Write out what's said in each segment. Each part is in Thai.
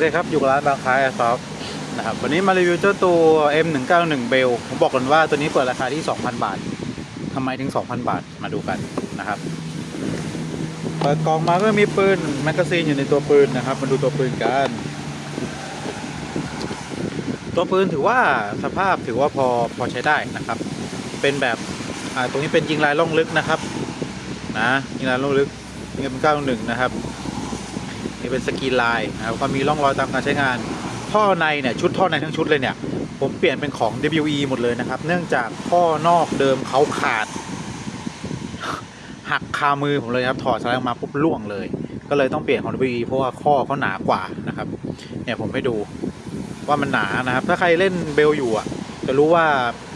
เคครับ อยู่กับร้านบางค้าแอร์ซอฟนะครับ วันนี้มารีวิวเจ้าตัว M191 Bell ผมบอกกันว่าตัวนี้เปิดราคาที่ 2,000 บาททำไมถึง 2,000 บาทมาดูกันนะครับ เปิดกล่องมาก็มีปืนแมกกาซีนอยู่ในตัวปืนนะครับ มาดูตัวปืนกัน ตัวปืนถือว่าสภาพถือว่าพอพอใช้ได้นะครับ เป็นแบบอ่าตรงนี้เป็นยิงลายล่องลึกนะครับ นะยิงลายล่องลึก M91 นะครับ นี่เป็นสกรีนลายนะครับก็มีร่องรอยตามการใช้งาน ท่อในเนี่ยชุดท่อในทั้งชุดเลยเนี่ย ผมเปลี่ยนเป็นของ WE หมดเลยนะครับ เนื่องจากท่อนอกเดิมเขาขาด หักคามือผมเลยครับถอดสไลด์ออกมาปุ๊บล่วงเลย ก็เลยต้องเปลี่ยนของ WE เพราะว่าข้อเขาหนากว่านะครับ เนี่ยผมให้ดูว่ามันหนานะครับ ถ้าใครเล่นเบลอยู่อะ จะรู้ว่า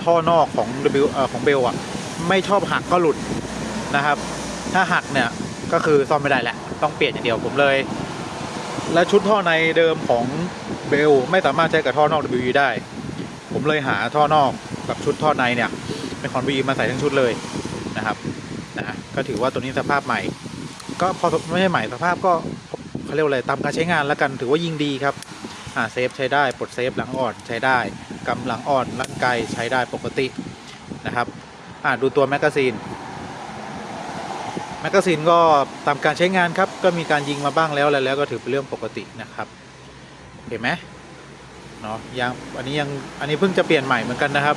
ท่อนอกของ W เอ่อของเบลอะ ไม่ชอบหักก็หลุดนะครับ ถ้าหักเนี่ยก็คือซ่อมไม่ได้แหละ ต้องเปลี่ยนอย่างเดียวผมเลย และชุดท่อในเดิมของเบลไม่สามารถใช้กับท่อนอก WE ได้ ผมเลยหาท่อนอกกับชุดท่อในเนี่ย เป็นของ WE มาใส่ทั้งชุดเลยนะครับนะก็ถือว่าตัวนี้สภาพใหม่ ก็พอไม่ใช่ใหม่สภาพก็เขาเรียกอะไรตามการใช้งานแล้วกันถือว่ายิ่งดีครับอ่าเซฟใช้ได้ปลดเซฟหลังอ่อนใช้ได้กำหลังอ่อนลังไกใช้ได้ปกตินะครับอ่าดูตัวแมกกาซีน แมกกาซีนก็ตามการใช้งานครับ ก็มีการยิงมาบ้างแล้วแล้ว ก็ถือเป็นเรื่องปกตินะครับ เห็นไหมเนาะยังอันนี้ยังอันนี้เพิ่งจะเปลี่ยนใหม่เหมือนกันนะครับ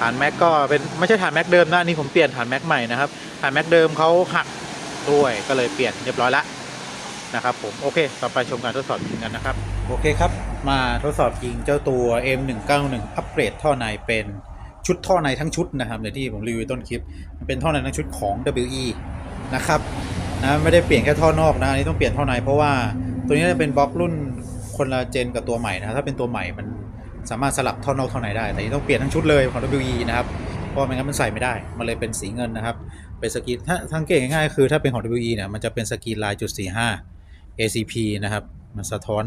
ฐานแม็กก็เป็นไม่ใช่ฐานแม็กเดิมนะอันนี้ผมเปลี่ยนฐานแม็กใหม่นะครับฐานแม็กเดิมเขาหักด้วยก็เลยเปลี่ยนเรียบร้อยล้วนะครับผมโอเคต่อไปชมการทดสอบยิงกันนะครับ โอเคครับ มาทดสอบยิงเจ้าตัว M191 อัปเกรดท่อในเป็น ชุดท่อในทั้งชุดนะครับในที่ผมรีวิวต้นคลิป มันเป็นท่อในทั้งชุดของ WE นะครับนะไม่ได้เปลี่ยนแค่ท่อนอกนะอันนี้ต้องเปลี่ยนท่อในเพราะว่าตัวนี้จะเป็นบล็อกรุ่นคนละเจนกับตัวใหม่นะถ้าเป็นตัวใหม่มันสามารถสลับท่อนอกท่อในได้ แต่นี่ต้องเปลี่ยนทั้งชุดเลยของ WE นะครับเพราะไม่งั้นมันใส่ไม่ได้ มันเลยเป็นสีเงินนะครับ เป็นสกรีถ้าสังเกตง่ายๆคือถ้าเป็นของ WE เนี่ยมันจะเป็นสกรีลายจุด45 ACP นะครับ มันสะท้อน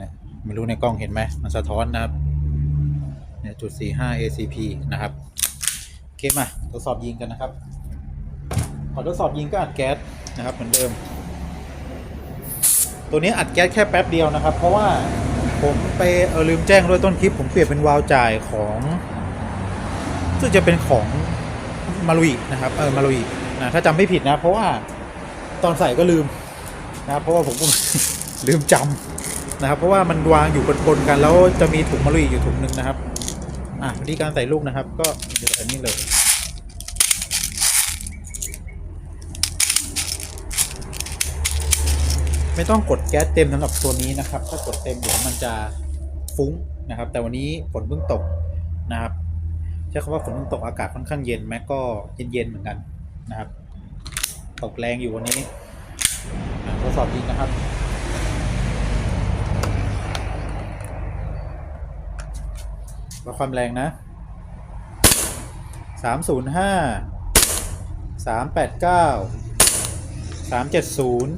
นี่ยไม่รู้ในกล้องเห็นไหมมันสะท้อนนะครับ เนี่ยจุด45 ACP นะครับ โอเคมาทดสอบยิงกันนะครับขอทดสอบยิงก็อัดแก๊สนะครับเหมือนเดิม ตัวนี้อัดแก๊สแค่แป๊บเดียวนะครับ เพราะว่าผมไปเออลืมแจ้งด้วยต้นคลิป ผมเปลี่ยนเป็นวาล์วจ่ายของซึ่งจะเป็นของมารุยนะครับเออมารุยนะถ้าจำไม่ผิดนะ เพราะว่าตอนใส่ก็ลืมนะเพราะว่าผมก็ลืมจำนะครับ เพราะว่ามันวางอยู่บนๆกันแล้วจะมีถุงมารุยอยู่ถุงหนึ่งนะครับ อะวิธีการใส่ลูกนะครับ ก็เดี๋ยวใส่นี่เลยไม่ต้องกดแก๊สเต็มสำหรับตัวนี้นะครับ ถ้ากดเต็มเดี๋ยวมันจะฟุ้งนะครับ แต่วันนี้ฝนเพิ่งตกนะครับใช้คำว่าฝนเพิ่งตกอากาศค่อนข้างเย็นแม้ก็เย็นๆเหมือนกันนะครับ ตกแรงอยู่วันนี้ทดสอบยิงนะครับ วัดความแรงนะสามศูนย์ห้าสามแปดเก้าสามเจ็ดศูนย์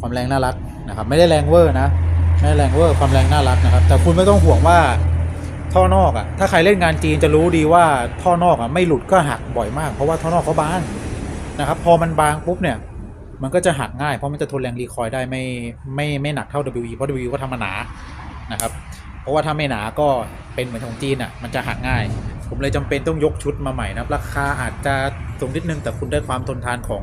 ความแรงน่ารักนะครับ ไม่ได้แรงเวอร์นะ ไม่ได้แรงเวอร์ความแรงน่ารักนะครับ แต่คุณไม่ต้องห่วงว่าท่อนอกอะ ถ้าใครเล่นงานจีนจะรู้ดีว่าท่อนอกอะไม่หลุดก็หักบ่อยมาก เพราะว่าท่อนอกเขาบางนะครับ พอมันบางปุ๊บเนี่ย มันก็จะหักง่ายเพราะมันจะทนแรงรีคอยล์ได้ไม่ไม่ไม่หนักเท่า WE เพราะ WE ก็ทำมาหนานะครับ เพราะว่าถ้าไม่หนาก็เป็นเหมือนของจีนอะมันจะหักง่าย ผมเลยจำเป็นต้องยกชุดมาใหม่นะราคาอาจจะสูงนิดนึงแต่คุณได้ความทนทานของ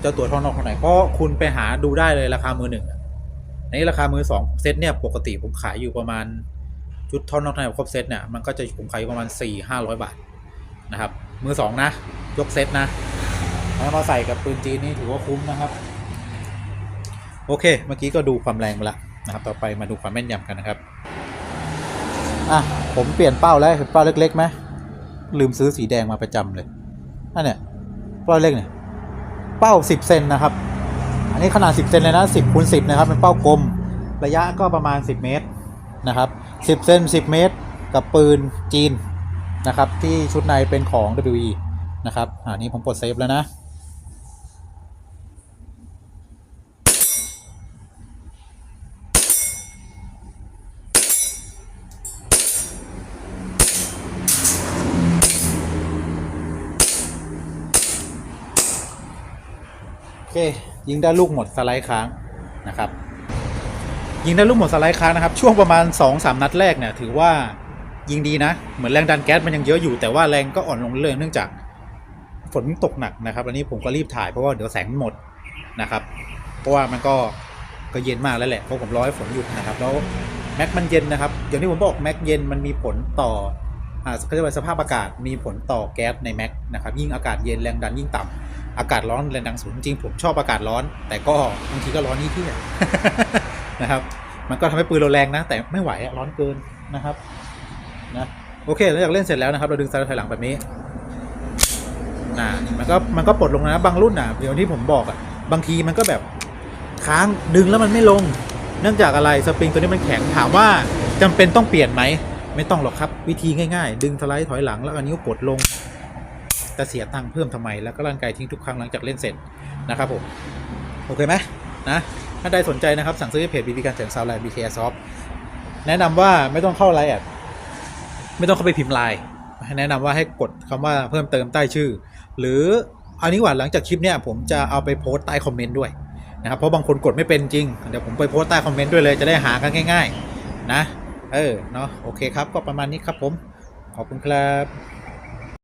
เจ้าตัวท่อนอกเท่าไหร่เพราะคุณไปหาดูได้เลยราคามือหนึ่งอะอันนี้ราคามือสองเซตเนี่ยปกติผมขายอยู่ประมาณชุดท่อนอกเท่าไหร่ครบเซตเนี่ยมันก็จะผมขายอยู่ประมาณ4ี่ห้าร้อยบาทนะครับ มือสองนะ ยกเซตนะแล้วมาใส่กับปืนจีนนี่ถือว่าคุ้มนะครับ โอเค เมื่อกี้ก็ดูความแรงมาละ นะครับ ต่อไปมาดูความแม่นยำกันนะครับ อะ ผมเปลี่ยนเป้าแล้วเห็นเป้าเล็กๆไหมลืมซื้อสีแดงมาประจำเลยนั่นเนี่ยเป้าเล็กเนี่ยเป้า 10 เซนนะครับ อันนี้ขนาด 10 เซนเลยนะ 10คูณ10 นะครับ เป็นเป้ากลม ระยะก็ประมาณ 10 เมตรนะครับ 10 เซน 10 เมตร กับปืนจีนนะครับ ที่ชุดในเป็นของ WE นะครับอันนี้ผมกดเซฟแล้วนะ เคยิงได้ลูกหมดสไลด์ค้างนะครับ ยิงได้ลูกหมดสไลด์ค้างนะครับ ช่วงประมาณ 2-3 นัดแรกเนี่ยถือว่ายิงดีนะ เหมือนแรงดันแก๊สมันยังเยอะอยู่แต่ว่าแรงก็อ่อนลงเรื่อยเนื่องจากฝนตกหนักนะครับ อันนี้ผมก็รีบถ่ายเพราะว่าเดี๋ยวแสงหมดนะครับ เพราะว่ามันก็ก็เย็นมากแล้วแหละเพราะผมรอให้ฝนหยุดนะครับ แล้วแม็กมันเย็นนะครับอย่างที่ผมบอกแม็กเย็นมันมีผลต่ออ่าเขาเรียกว่าสภาพอากาศมีผลต่อแก๊สในแม็กนะครับ ยิ่งอากาศเย็นแรงดันยิ่งต่ำ อากาศร้อนแรงดันสูงจริงผมชอบอากาศร้อน แต่ก็บางทีก็ร้อนนี่ที่นะครับ มันก็ทำให้ปืนเราแรงนะ แต่ไม่ไหวร้อนเกินนะครับนะโอเคหลังจากเล่นเสร็จแล้วนะครับ เราดึงสไลด์ถอยหลังแบบนี้นะมันก็มันก็ปลดลงนะบางรุ่นอะเดี๋ยวที่ผมบอกอะบางทีมันก็แบบค้างดึงแล้วมันไม่ลง เนื่องจากอะไรสปริงตัวนี้มันแข็งถามว่าจำเป็นต้องเปลี่ยนไหมไม่ต้องหรอกครับ วิธีง่ายๆ ดึงสไลด์ถอยหลังแล้วเอานิ้วกดลง จะเสียตังค์เพิ่มทำไม แล้วก็ร่างกายทิ้งทุกครั้งหลังจากเล่นเสร็จนะครับผมโอเคไหมนะถ้าใดสนใจนะครับสั่งซื้อที่เพจบีบีการเสริมซาวไลน์บีเคซอฟแนะนำว่าไม่ต้องเข้าไลน์แอดไม่ต้องเข้าไปพิมพ์ไลน์แนะนำว่าให้กดคำว่าเพิ่มเติมใต้ชื่อ หรืออันนี้ว่าหลังจากคลิปเนี้ยผมจะเอาไปโพสต์ใต้คอมเมนต์ด้วยนะครับเพราะบางคนกดไม่เป็นจริง เดี๋ยวผมไปโพสต์ใต้คอมเมนต์ด้วยเลยจะได้หากันง่าย ๆ นะ เออเนาะโอเคครับก็ประมาณนี้ครับผม ขอบคุณครับ